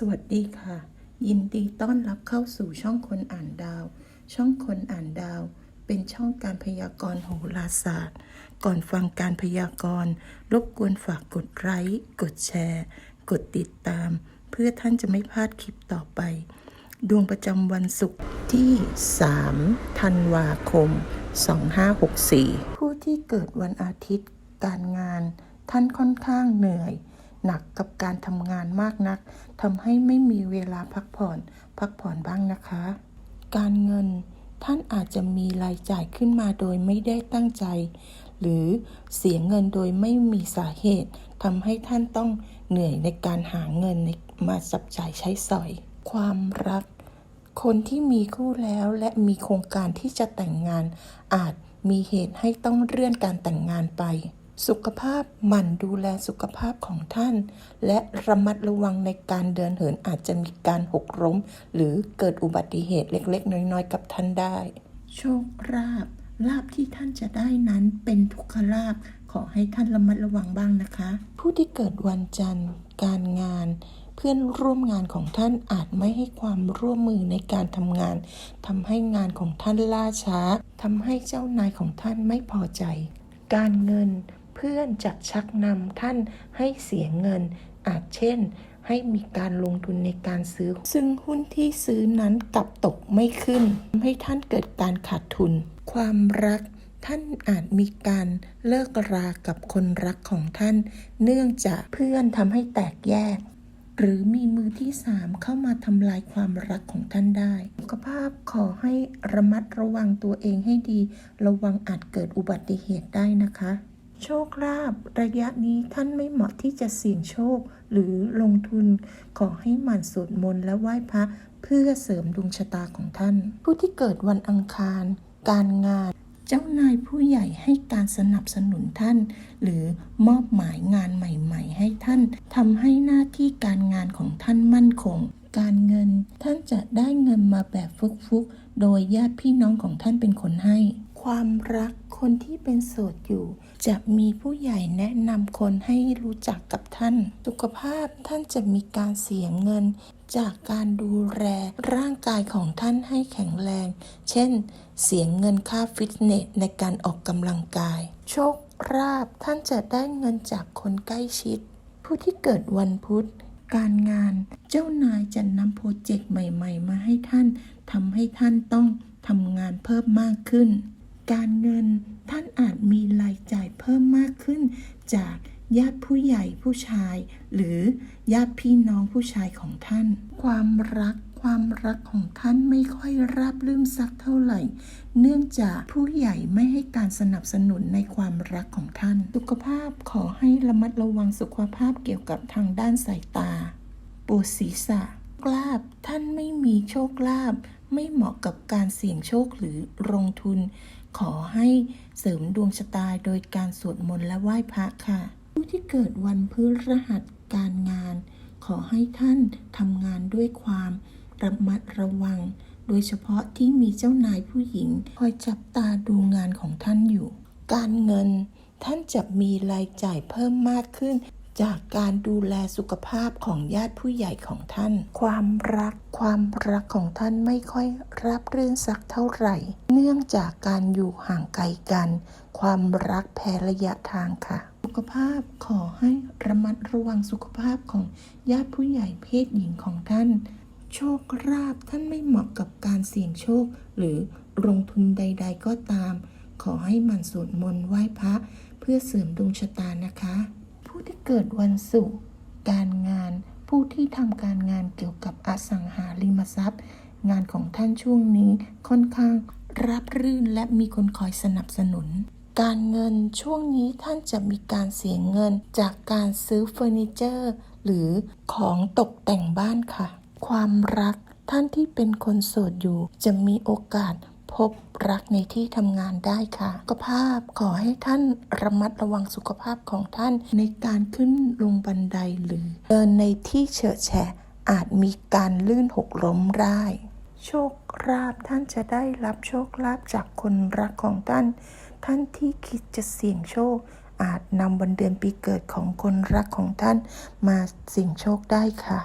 สวัสดีค่ะ ยินดีต้อนรับเข้าสู่ช่องคนอ่านดาว ช่องคนอ่านดาว เป็นช่องการพยากรณ์โหราศาสตร์ ก่อนฟังการพยากรณ์รบกวนฝากกดไลค์กดแชร์ กดติดตาม เพื่อท่านจะไม่พลาดคลิปต่อไป ดวงประจำวันศุกร์ที่ 3 ธันวาคม 2564 ผู้ที่เกิดวันอาทิตย์การงาน ท่านค่อนข้างเหนื่อย หนักกับการทำงานมากนักทำให้ไม่มีเวลาพักผ่อน พักผ่อนบ้างนะคะ การเงินท่านอาจจะมีรายจ่ายขึ้นมาโดยไม่ได้ตั้งใจ หรือเสียเงินโดยไม่มีสาเหตุทำให้ท่านต้องเหนื่อยในการหาเงินมาจับจ่ายใช้สอย ความรัก คนที่มีคู่แล้วและมีโครงการที่จะแต่งงาน อาจมีเหตุให้ต้องเลื่อนการแต่งงานไป สุขภาพหมั่นดูแลสุขภาพของท่าน และระมัดระวังในการเดินเหินอาจจะมีการหกล้ม หรือเกิดอุบัติเหตุเล็กๆ น้อยๆ กับท่านได้ โชคลาภลาภที่ท่านจะได้นั้นเป็นทุกขลาภขอให้ท่านระมัดระวังบ้างนะคะ ผู้ที่เกิดวันจันทร์ การงาน เพื่อนร่วมงานของท่านอาจไม่ให้ความร่วมมือในการทำงานทำให้งานของท่านล่าช้าทำให้เจ้านายของท่านไม่พอใจ การเงิน เพื่อนจะชักนำท่านให้เสียเงิน อาจเช่น ให้มีการลงทุนในการซื้อ ซึ่งหุ้นที่ซื้อนั้นกลับตกไม่ขึ้นทำให้ท่านเกิดการขาดทุน ความรักท่านอาจมีการเลิกรากับคนรักของท่าน เนื่องจากเพื่อนทำให้แตกแยก หรือมีมือที่สามเข้ามาทำลายความรักของท่านได้สุขภาพขอให้ระมัดระวังตัวเองให้ดี ระวังอาจเกิดอุบัติเหตุได้นะคะ โชคลาภระยะนี้ท่านไม่เหมาะที่จะเสี่ยงโชคหรือลงทุนขอให้หมั่นสวดมนต์และไหว้พระเพื่อเสริมดวงชะตาของท่าน ผู้ที่เกิดวันอังคาร การงาน เจ้านายผู้ใหญ่ให้การสนับสนุนท่าน หรือมอบหมายงานใหม่ๆ ให้ท่านทำให้หน้าที่การงานของท่านมั่นคง การเงินท่านจะได้เงินมาแบบฟุกๆโดยญาติพี่น้องของท่านเป็นคนให้ ความรักคนที่เป็นโสดอยู่ จะมีผู้ใหญ่แนะนำคนให้รู้จักกับท่าน สุขภาพท่านจะมีการเสียเงิน จากการดูแลร่างกายของท่านให้แข็งแรง เช่น เสียเงินค่าฟิตเนสในการออกกำลังกาย โชคราบท่านจะได้เงินจากคนใกล้ชิด ผู้ที่เกิดวันพุธการงานเจ้านายจะนำโปรเจกต์ใหม่ ๆ มาให้ท่านทำให้ท่านต้องทำงานเพิ่มมากขึ้น การเงินท่านอาจมีรายจ่ายเพิ่มมากขึ้น จากญาติผู้ใหญ่ผู้ชาย หรือญาติพี่น้องผู้ชายของท่าน ความรักความรักของท่านไม่ค่อยราบรื่นสักเท่าไหร่ เนื่องจากผู้ใหญ่ไม่ให้การสนับสนุนในความรักของท่าน สุขภาพขอให้ระมัดระวังสุขภาพเกี่ยวกับทางด้านสายตาปวดศีรษะก ลาบท่านไม่มีโชคลาภไม่เหมาะกับการเสี่ยงโชคหรือลงทุน ขอให้เสริมดวงชะตาโดยการสวดมนต์และไหว้พระค่ะ ผู้ที่เกิดวันพฤหัสการงาน ขอให้ท่านทำงานด้วยความระมัดระวัง โดยเฉพาะที่มีเจ้านายผู้หญิง คอยจับตาดูงานของท่านอยู่ การเงินท่านจะมีรายจ่ายเพิ่มมากขึ้น จากการดูแลสุขภาพของญาติผู้ใหญ่ของท่าน ความรัก ความรักของท่านไม่ค่อยรับรื่นสักเท่าไหร่ เนื่องจากการอยู่ห่างไกลกัน ความรักแพ้ระยะทางค่ะ สุขภาพขอให้ระมัดระวังสุขภาพของญาติผู้ใหญ่เพศหญิงของท่าน โชคลาภท่านไม่เหมาะกับการเสี่ยงโชค หรือลงทุนใด ๆ ก็ตาม ขอให้มันสวดมนต์ไหว้พระ เพื่อเสริมดวงชะตานะคะ ผู้ที่เกิดวันศุกร์การงาน ผู้ที่ทำการงานเกี่ยวกับอสังหาริมทรัพย์ งานของท่านช่วงนี้ค่อนข้างรับรื่นและมีคนคอยสนับสนุน การเงินช่วงนี้ท่านจะมีการเสียเงินจากการซื้อเฟอร์นิเจอร์ หรือของตกแต่งบ้านค่ะ ความรักท่านที่เป็นคนโสดอยู่จะมีโอกาส พบรักในที่ทำงานได้ค่ะ สุขภาพขอให้ท่านระมัดระวังสุขภาพของท่านในการขึ้นลงบันไดหรือ เดินในที่เฉอะแฉะอาจมีการลื่นหกล้มได้โชคลาภท่านจะได้รับโชคลาภจากคนรักของท่าน ท่านที่คิดจะเสี่ยงโชค อาจนำวันเดือนปีเกิดของคนรักของท่านมาเสี่ยงโชคได้ค่ะ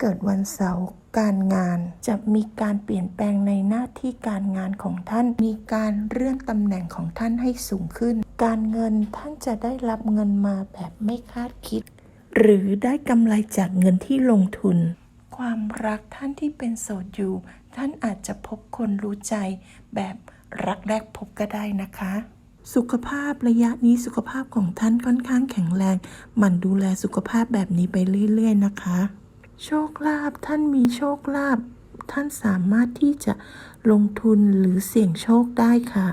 เกิดวันเสาร์การงานจะมีการเปลี่ยนแปลงในหน้าที่การงานของท่าน มีการเลื่อนตำแหน่งของท่านให้สูงขึ้น การเงินท่านจะได้รับเงินมาแบบไม่คาดคิด หรือได้กำไรจากเงินที่ลงทุน ความรักท่านที่เป็นโสดอยู่ ท่านอาจจะพบคนรู้ใจแบบรักแรกพบก็ได้นะคะ สุขภาพระยะนี้สุขภาพของท่านค่อนข้างแข็งแรง หมั่นดูแลสุขภาพแบบนี้ไปเรื่อย ๆ นะคะ โชคลาภท่านมีโชคลาภท่านสามารถที่จะลงทุนหรือเสี่ยงโชคได้ค่ะ